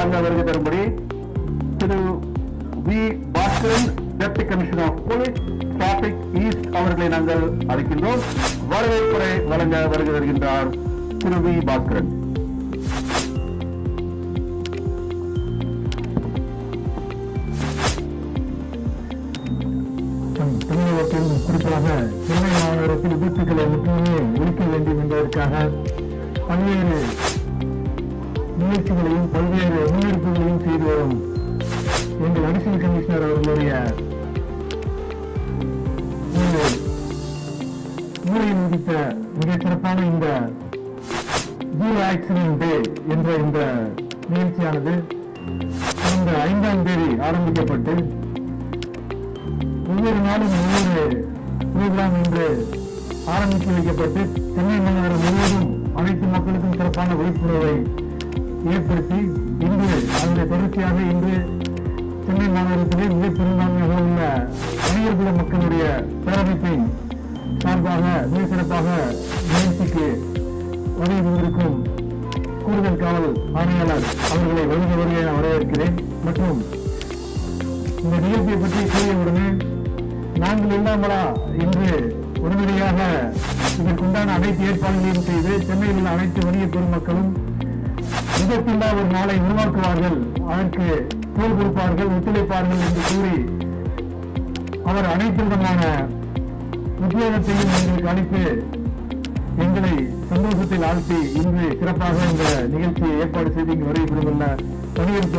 வழங்க வருகை தரும்படி திரு V. Bhaskaran deputy commissioner of police traffic east அவர்களை நாங்கள் அழைக்கின்றோம். வரவேற்புரை வழங்க வருகை தருகின்றார் திரு வி. பாஸ்கரன். தமிழகத்தில் குறிப்பாக சென்னை மாநகரத்தில் விபத்துக்களை முற்றிலுமே ஒழிக்க வேண்டும் என்பதற்காக பல்வேறு முயற்சிகளையும் பல்வேறு முன்னெடுப்புகளையும் செய்து வரும் எங்கள் அடிஷனல் கமிஷனர் அவர்களுடைய இந்த முடித்த மிக சிறப்பான இந்த ஜீரோ ஆக்சிடென்ட் டே என்ற இந்த நிகழ்ச்சியானது கடந்த ஐந்தாம் தேதி ஆரம்பிக்கப்பட்டு ஒவ்வொரு நாளும் ஒவ்வொரு ப்ரோக்ராம் என்று ஆரம்பித்து வைக்கப்பட்டு சென்னை மாநகரம் முழுவதும் அனைத்து மக்களுக்கும் சிறப்பான விழிப்புணர்வை ஏற்படுத்தி இன்று அதனுடைய தொடர்ச்சியாக இன்று சென்னை மாநகரத்திலே மிக பெரும்பான்மையாக உள்ள வணிகர்குல மக்களுடைய பேரமைப்பின் சார்பாக மிக சிறப்பாக நிகழ்ச்சிக்கு வருகை தந்திருக்கும் கூடுதல் காவல் ஆணையாளர் அவர்களை வருக வருகை என வரவேற்கிறேன். மற்றும் இந்த நிகழ்ச்சியை பற்றி கூறியவுடனே நாங்கள் இல்லாமலா இன்று உடனடியாக இதற்குண்டான அனைத்து ஏற்பாடுகளையும் செய்து சென்னையில் உள்ள அனைத்து வணிக பெருமக்களும் விபத்தில்லா ஒரு நாளை உருவாக்குவார்கள். அதற்கு தோல் கொடுப்பார்கள் ஒத்துழைப்பார்கள் என்று கூறி அவர் அனைத்து விதமான உத்வேகத்தையும் எங்களுக்கு அளித்து எங்களை சந்தோஷத்தில் ஆழ்த்தி இன்று சிறப்பாக இந்த நிகழ்ச்சியை ஏற்பாடு செய்து இங்கு வருகை புரிந்துள்ள வணிகர்